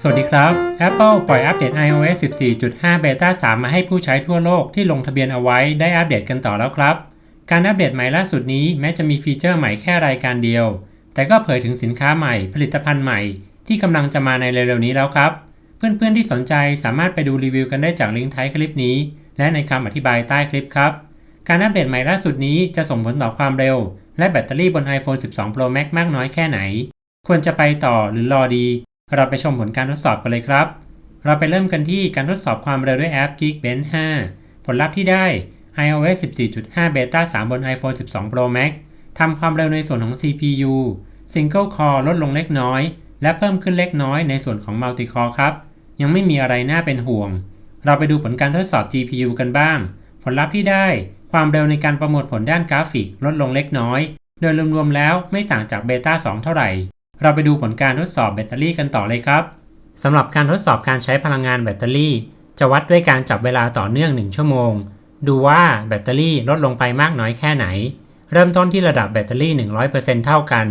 สวัสดีครับ Apple ปล่อยอัปเดต iOS 14.5 Beta 3 มาให้ผู้ใช้ทั่วโลกที่ลงทะเบียนเอาไว้ได้อัปเดตกันต่อแล้วครับ การอัปเดตใหม่ล่าสุดนี้แม้จะมีฟีเจอร์ใหม่แค่รายการเดียว แต่ก็เผยถึงสินค้าใหม่ ผลิตภัณฑ์ใหม่ ที่กำลังจะมาในเร็วๆนี้แล้วครับ เพื่อนๆที่สนใจสามารถไปดูรีวิวกันได้จากลิงก์ท้ายคลิปนี้ และในคำอธิบายใต้คลิปครับ การอัปเดตใหม่ล่าสุดนี้จะส่งผลต่อความเร็ว และแบตเตอรี่บน iPhone 12 Pro Max มากน้อยแค่ไหน ควรจะไปต่อหรือรอดี เราไปชมผลการทดสอบกันเลยครับ เราไปเริ่มกันที่การทดสอบความเร็วด้วยแอป Geekbench 5 ผลลัพธ์ที่ได้ iOS 14.5 Beta 3 บน iPhone 12 Pro Max ทำความเร็วในส่วนของ CPU Single Core ลดลงเล็กน้อย และเพิ่มขึ้นเล็กน้อยในส่วนของ Multi Core ครับ ยังไม่มีอะไรน่าเป็นห่วง เราไปดูผลการทดสอบ GPU กันบ้าง ผลลัพธ์ที่ได้ ความเร็วในการประมวลผลด้านกราฟิกลดลงเล็กน้อย โดยรวมๆแล้วไม่ต่างจากเบต้า2เท่าไหร่ เราไปดูผลการทดสอบแบตเตอรี่กันต่อเลยครับสำหรับการทดสอบการใช้พลังงานแบตเตอรี่ จะวัดด้วยการจับเวลาต่อเนื่อง 1 ชั่วโมง ดูว่าแบตเตอรี่ลดลงไปมากน้อยแค่ไหน เริ่มต้นที่ระดับแบตเตอรี่ 100%เท่ากัน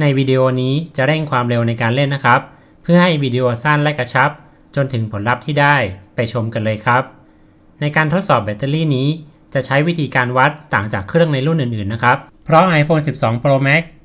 ในวิดีโอนี้จะเร่งความเร็วในการเล่นนะครับ เพื่อให้วิดีโอสั้นและกระชับ จนถึงผลลัพธ์ที่ได้ไปชมกันเลยครับ ในการทดสอบแบตเตอรี่นี้ จะใช้วิธีการวัดต่างจากเครื่องในรุ่นอื่นๆนะครับ เพราะ iPhone 12 Pro Max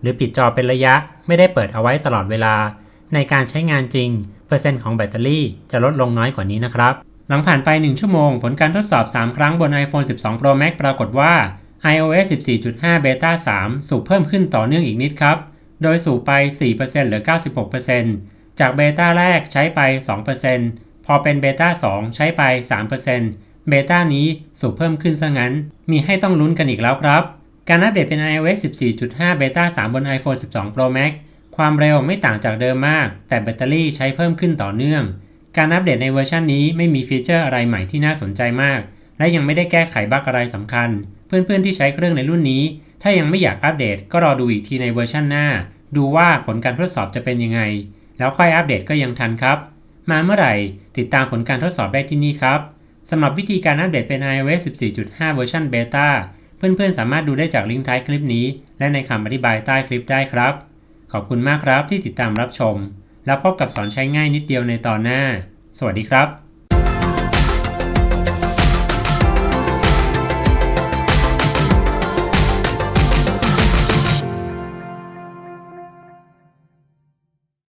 หรือปิดจอเป็นระยะไม่ได้เปิดเอาไว้ตลอดเวลา ในการใช้งานจริง เปอร์เซ็นต์ของแบตเตอรี่จะลดลงน้อยกว่านี้นะครับ หลังผ่านไป 1 ชั่วโมง ผลการทดสอบ 3 ครั้งบน iPhone 12 Pro Max ปรากฏว่า iOS 14.5 Beta 3 สูบเพิ่มขึ้นต่อเนื่องอีกนิดครับ โดยสูบไป4%เหลือ 96%จากเบต้าแรกใช้ไป 2%พอเป็นเบต้า2 ใช้ไป 3%เบต้านี้สูบเพิ่มขึ้นซะงั้น มีให้ต้องลุ้นกันอีกแล้วครับ การอัปเดตเป็น iOS 14.5 Beta 3 บน iPhone 12 Pro Max ความเร็วไม่ต่างจากเดิมมาก แต่แบตเตอรี่ใช้เพิ่มขึ้นต่อเนื่อง การอัปเดตในเวอร์ชันนี้ไม่มีฟีเจอร์อะไรใหม่ที่น่าสนใจมาก และยังไม่ได้แก้ไขบั๊กอะไรสำคัญ เพื่อนๆที่ใช้เครื่องในรุ่นนี้ ถ้ายังไม่อยากอัปเดตก็รอดูอีกทีในเวอร์ชันหน้า ดูว่าผลการทดสอบจะเป็นยังไง แล้วค่อยอัปเดตก็ยังทันครับ มาเมื่อไหร่ ติดตามผลการทดสอบได้ที่นี่ครับสำหรับวิธีการอัปเดตเป็น iOS 14.5 เวอร์ชันเบต้า เพื่อนๆ สามารถดูได้จากลิงก์ท้ายคลิปนี้ และในคำอธิบายใต้คลิปได้ครับ ขอบคุณมากครับที่ติดตามรับชม แล้วพบกับสอนใช้ง่ายนิดเดียวในตอนหน้า สวัสดีครับ